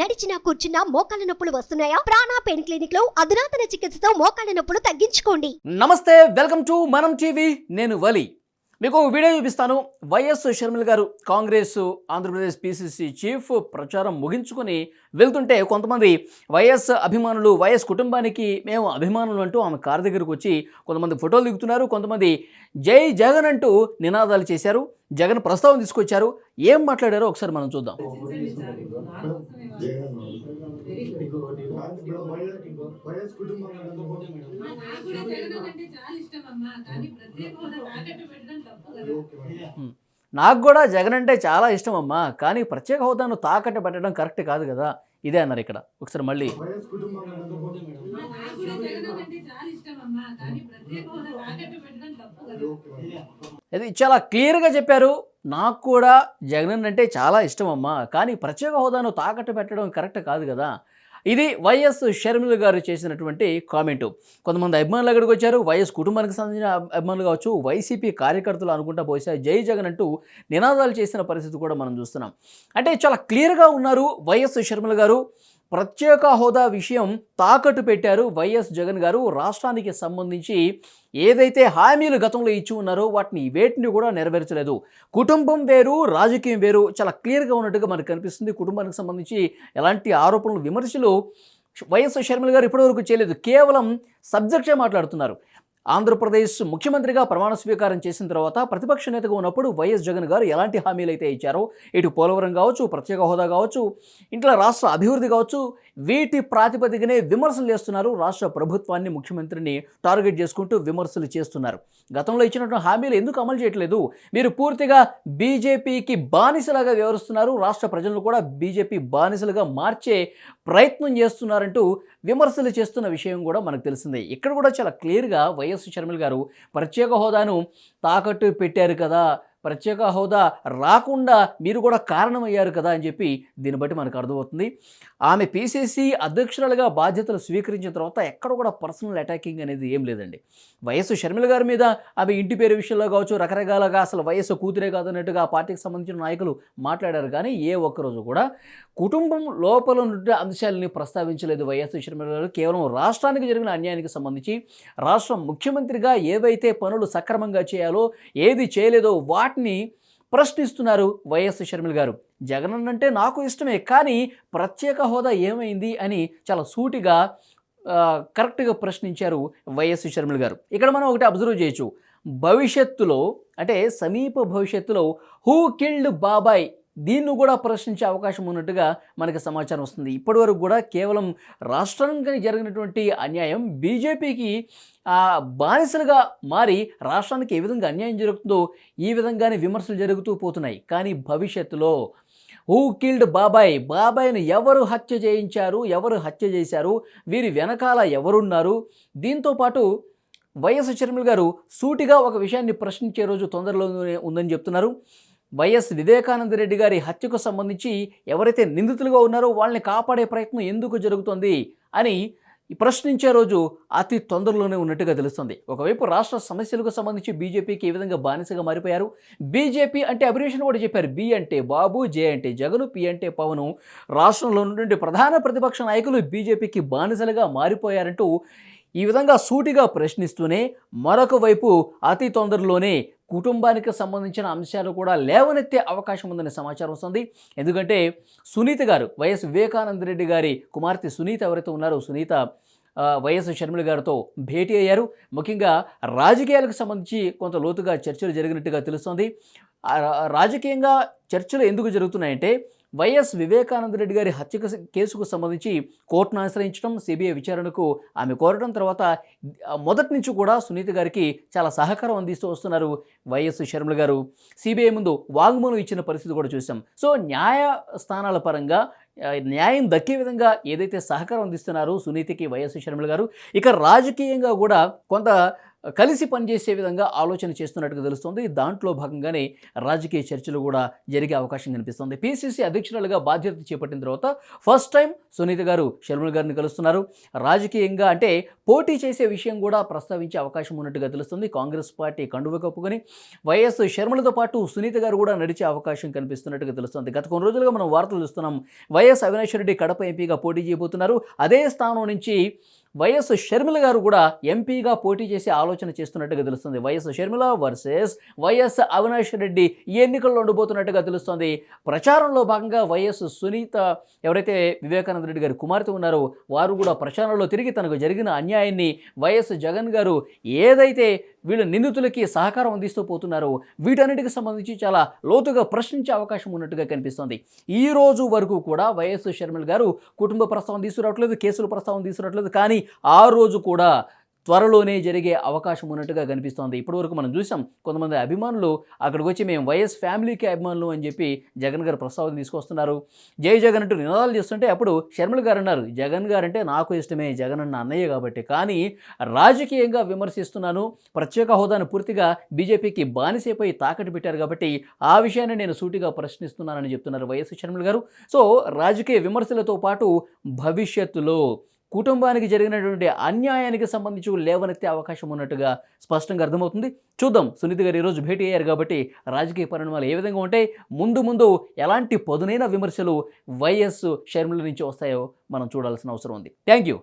నడిచినా కూర్చున్నా మోకాళ్ళ నొప్పులు వస్తున్నాయా? ప్రాణా పెయిన్ క్లినిక్లో అధునాతన చికిత్సతో మోకాళ్ళ నొప్పులు తగ్గించుకోండి. నమస్తే వెల్కమ్ టు మనం టీవీ. నేను వలి. మీకు వీడియో చూపిస్తాను. వైఎస్ షర్మిల్ గారు కాంగ్రెస్ ఆంధ్రప్రదేశ్ పిసిసి చీఫ్ ప్రచారం ముగించుకొని వెళ్తుంటే కొంతమంది వైఎస్ అభిమానులు వైఎస్ కుటుంబానికి మేము అభిమానులు అంటూ ఆమె కారు దగ్గరకు వచ్చి కొంతమంది ఫోటోలు దిగుతున్నారు. కొంతమంది జై జగన్ అంటూ నినాదాలు చేశారు. జగన్ ప్రస్తావన తీసుకొచ్చారు. ఏం మాట్లాడారో ఒకసారి మనం చూద్దాం. నాకు కూడా జగన్ అంటే చాలా ఇష్టం అమ్మా. కానీ ప్రత్యేక హోదాను తాకట్టు పెట్టడం కరెక్ట్ కాదు కదా. ఇదే అన్నారు ఇక్కడ. ఒకసారి మళ్ళీ. వైఎస్ కుటుంబం నాకు కూడా జగన్ అంటే చాలా ఇష్టం అమ్మా కానీ ప్రత్యేక హోదా తాకట్టు పెట్టడం తప్పు కదా. ఇది చాలా క్లియర్గా చెప్పారు. నాకు కూడా జగన్ అంటే చాలా ఇష్టం అమ్మా కానీ ప్రత్యేక హోదాను తాకట్టు పెట్టడం కరెక్ట్ కాదు కదా. ఇది వైఎస్ షర్మిల గారు చేసినటువంటి కామెంటు. కొంతమంది అభిమానులు అక్కడికి వచ్చారు వైఎస్ కుటుంబానికి సంబంధించిన అభిమానులు కావచ్చు వైసీపీ కార్యకర్తలు అనుకుంటా బహుశా జై జగన్ అంటూ నినాదాలు చేసిన పరిస్థితి కూడా మనం చూస్తున్నాం. అంటే చాలా క్లియర్గా ఉన్నారు వైఎస్ షర్మిల గారు. ప్రత్యేక హోదా విషయం తాకట్టు పెట్టారు వైఎస్ జగన్ గారు. రాష్ట్రానికి సంబంధించి ఏదైతే హామీలు గతంలో ఇచ్చి ఉన్నారో వాటిని వేటిని కూడా నెరవేర్చలేదు. కుటుంబం వేరు రాజకీయం వేరు చాలా క్లియర్గా ఉన్నట్టుగా మనకు కనిపిస్తుంది. కుటుంబానికి సంబంధించి ఎలాంటి ఆరోపణలు విమర్శలు వైఎస్ షర్మిల గారు ఇప్పటివరకు చేయలేదు. కేవలం సబ్జెక్టే మాట్లాడుతున్నారు. ఆంధ్రప్రదేశ్ ముఖ్యమంత్రిగా ప్రమాణ స్వీకారం చేసిన తర్వాత ప్రతిపక్ష నేతగా ఉన్నప్పుడు వైఎస్ జగన్ గారు ఎలాంటి హామీలు అయితే ఇచ్చారో ఇటు పోలవరం కావచ్చు ప్రత్యేక హోదా కావచ్చు ఇంట్లో రాష్ట్ర అభివృద్ధి కావచ్చు వీటి ప్రాతిపదికనే విమర్శలు చేస్తున్నారు. రాష్ట్ర ప్రభుత్వాన్ని ముఖ్యమంత్రిని టార్గెట్ చేసుకుంటూ విమర్శలు చేస్తున్నారు. గతంలో ఇచ్చినటువంటి హామీలు ఎందుకు అమలు చేయట్లేదు? మీరు పూర్తిగా బీజేపీకి బానిసలాగా వ్యవహరిస్తున్నారు. రాష్ట్ర ప్రజలను కూడా బీజేపీ బానిసలుగా మార్చే ప్రయత్నం చేస్తున్నారంటూ విమర్శలు చేస్తున్న విషయం కూడా మనకు తెలిసిందే. ఇక్కడ కూడా చాలా క్లియర్గా వైఎస్ షర్మిల గారు ప్రత్యేక హోదాను తాకట్టు పెట్టారు కదా. ప్రత్యేక హోదా రాకుండా మీరు కూడా కారణమయ్యారు కదా అని చెప్పి దీన్ని బట్టి మనకు అర్థమవుతుంది. ఆమె పీసీసీ అధ్యక్షురాలుగా బాధ్యతలు స్వీకరించిన తర్వాత ఎక్కడ కూడా పర్సనల్ అటాకింగ్ అనేది ఏం లేదండి. వైఎస్ షర్మిల గారి మీద ఆమె ఇంటి పేరు విషయంలో కావచ్చు రకరకాలుగా అసలు వయస్సు కూతురే కాదన్నట్టుగా ఆ పార్టీకి సంబంధించిన నాయకులు మాట్లాడారు. కానీ ఏ ఒక్కరోజు కూడా కుటుంబం లోపల నుండి అంశాలని ప్రస్తావించలేదు వైఎస్ షర్మిల గారు. కేవలం రాష్ట్రానికి జరిగిన అన్యాయానికి సంబంధించి రాష్ట్రం ముఖ్యమంత్రిగా ఏవైతే పనులు సక్రమంగా చేయాలో ఏది చేయలేదో వాటిని ప్రశ్నిస్తున్నారు వైఎస్ షర్మిల్ గారు. జగన్ అంటే నాకు ఇష్టమే కానీ ప్రత్యేక హోదా ఏమైంది అని చాలా సూటిగా కరెక్ట్గా ప్రశ్నించారు వైఎస్ షర్మిల్ గారు. ఇక్కడ మనం ఒకటి అబ్జర్వ్ చేయొచ్చు. భవిష్యత్తులో అంటే సమీప భవిష్యత్తులో హూ కిల్డ్ బాబాయ్ దీన్ని కూడా ప్రశ్నించే అవకాశం ఉన్నట్టుగా మనకి సమాచారం వస్తుంది. ఇప్పటివరకు కూడా కేవలం రాష్ట్రానికి జరిగినటువంటి అన్యాయం బీజేపీకి బానిసలుగా మారి రాష్ట్రానికి ఏ విధంగా అన్యాయం జరుగుతుందో ఈ విధంగానే విమర్శలు జరుగుతూ పోతున్నాయి. కానీ భవిష్యత్తులో హూ కిల్డ్ బాబాయ్ బాబాయ్ను ఎవరు హత్య చేయించారు ఎవరు హత్య చేశారు వీరి వెనకాల ఎవరున్నారు? దీంతో పాటు వైఎస్ షర్మిల గారు సూటిగా ఒక విషయాన్ని ప్రశ్నించే రోజు తొందరలోనే ఉందని చెప్తున్నారు. వైఎస్ వివేకానంద రెడ్డి గారి హత్యకు సంబంధించి ఎవరైతే నిందితులుగా ఉన్నారో వాళ్ళని కాపాడే ప్రయత్నం ఎందుకు జరుగుతుంది అని ప్రశ్నించే రోజు అతి తొందరలోనే ఉన్నట్టుగా తెలుస్తుంది. ఒకవైపు రాష్ట్ర సమస్యలకు సంబంధించి బీజేపీకి ఏ విధంగా బానిసగా మారిపోయారు? బీజేపీ అంటే అభిరేషన్ కూడా చెప్పారు. బి అంటే బాబు జే అంటే జగను పి అంటే పవన్. రాష్ట్రంలో నుండి ప్రధాన ప్రతిపక్ష నాయకులు బీజేపీకి బానిసలుగా మారిపోయారంటూ ఈ విధంగా సూటిగా ప్రశ్నిస్తూనే మరొక వైపు అతి తొందరలోనే కుటుంబానికి సంబంధించిన అంశాలు కూడా లేవనెత్తే అవకాశం ఉందనే సమాచారం వస్తుంది. ఎందుకంటే సునీత గారు వైఎస్ వివేకానంద రెడ్డి గారి కుమార్తె సునీత ఎవరైతే ఉన్నారో సునీత వైఎస్ షర్మిల గారితో భేటీ అయ్యారు. ముఖ్యంగా రాజకీయాలకు సంబంధించి కొంత లోతుగా చర్చలు జరిగినట్టుగా తెలుస్తోంది. రాజకీయంగా చర్చలు ఎందుకు జరుగుతున్నాయంటే వైఎస్ వివేకానంద రెడ్డి గారి హత్య కేసుకు సంబంధించి కోర్టును ఆశ్రయించడం సిబిఐ విచారణకు ఆమె కోరడం తర్వాత మొదటి నుంచి కూడా సునీత గారికి చాలా సహకారం అందిస్తూ వస్తున్నారు వైఎస్ షర్మిల గారు. సిబిఐ ముందు వాగ్మూలం ఇచ్చిన పరిస్థితి కూడా చూసాం సో న్యాయ స్థానాల పరంగా న్యాయం దక్కే విధంగా ఏదైతే సహకారం అందిస్తున్నారో సునీతికి వైఎస్ షర్మిల గారు ఇక రాజకీయంగా కూడా కొంత కలిసి పనిచేసే విధంగా ఆలోచన చేస్తున్నట్టుగా తెలుస్తుంది. దాంట్లో భాగంగానే రాజకీయ చర్చలు కూడా జరిగే అవకాశం కనిపిస్తుంది. పిసిసి అధ్యక్షురాలుగా బాధ్యత చేపట్టిన తర్వాత ఫస్ట్ టైం సునీత గారు షర్మిల గారిని కలుస్తున్నారు. రాజకీయంగా అంటే పోటీ చేసే విషయం కూడా ప్రస్తావించే అవకాశం ఉన్నట్టుగా తెలుస్తుంది. కాంగ్రెస్ పార్టీ కండువ కప్పుకొని వైఎస్ షర్మిలతో పాటు సునీత గారు కూడా నడిచే అవకాశం కనిపిస్తున్నట్టుగా తెలుస్తుంది. గత కొన్ని రోజులుగా మనం వార్తలు చూస్తున్నాం. వైఎస్ అవినాష్ రెడ్డి కడప ఎంపీగా పోటీ చేయబోతున్నారు. అదే స్థానం నుంచి వైఎస్ షర్మిల గారు కూడా ఎంపీగా పోటీ చేసే ఆలోచన చేస్తున్నట్టుగా తెలుస్తుంది. YS Sharmila versus YS Avinash Reddy ఈ ఎన్నికల్లో ఉండబోతున్నట్టుగా తెలుస్తోంది. ప్రచారంలో భాగంగా వైఎస్ సునీత ఎవరైతే వివేకానంద రెడ్డి గారి కుమార్తె ఉన్నారో వారు కూడా ప్రచారంలో తిరిగి తనకు జరిగిన అన్యాయాన్ని వైఎస్ జగన్ గారు ఏదైతే వీళ్ళు నిందితులకి సహకారం అందిస్తూ పోతున్నారు. వీటన్నిటికి సంబంధించి చాలా లోతుగా ప్రశ్నించే అవకాశం ఉన్నట్టుగా కనిపిస్తోంది. ఈ రోజు వరకు కూడా వైఎస్ షర్మిల్ గారు కుటుంబ ప్రస్తావన తీసుకురావట్లేదు కేసుల ప్రస్తావన తీసుకురావట్లేదు. కానీ ఆ రోజు కూడా త్వరలోనే జరిగే అవకాశం ఉన్నట్టుగా కనిపిస్తోంది. ఇప్పటివరకు మనం చూసాం కొంతమంది అభిమానులు అక్కడికి వచ్చి మేము వైఎస్ ఫ్యామిలీకి అభిమానులు అని చెప్పి జగన్ గారు ప్రస్తావన తీసుకొస్తున్నారు. జై జగన్ అంటూ నినాదాలు చేస్తుంటే అప్పుడు షర్మిల గారు అన్నారు జగన్ గారు అంటే నాకు ఇష్టమే జగన్ అన్న అన్నయ్య కాబట్టి. కానీ రాజకీయంగా విమర్శిస్తున్నాను ప్రత్యేక హోదాను పూర్తిగా బీజేపీకి బానిసైపోయి తాకట్టు పెట్టారు కాబట్టి ఆ విషయాన్ని నేను సూటిగా ప్రశ్నిస్తున్నానని చెప్తున్నారు వైఎస్ షర్మిల గారు. సో రాజకీయ విమర్శలతో పాటు భవిష్యత్తులో కుటుంబానికి జరిగినటువంటి అన్యాయానికి సంబంధించి లేవనెత్తే అవకాశం ఉన్నట్టుగా స్పష్టంగా అర్థమవుతుంది. చూద్దాం. సునీత గారు ఈరోజు భేటీ అయ్యారు కాబట్టి రాజకీయ పరిణామాలు ఏ విధంగా ఉంటాయి? ముందు ముందు ఎలాంటి పదునైన విమర్శలు వైఎస్ షర్మిల నుంచి వస్తాయో మనం చూడాల్సిన అవసరం ఉంది. Thank you.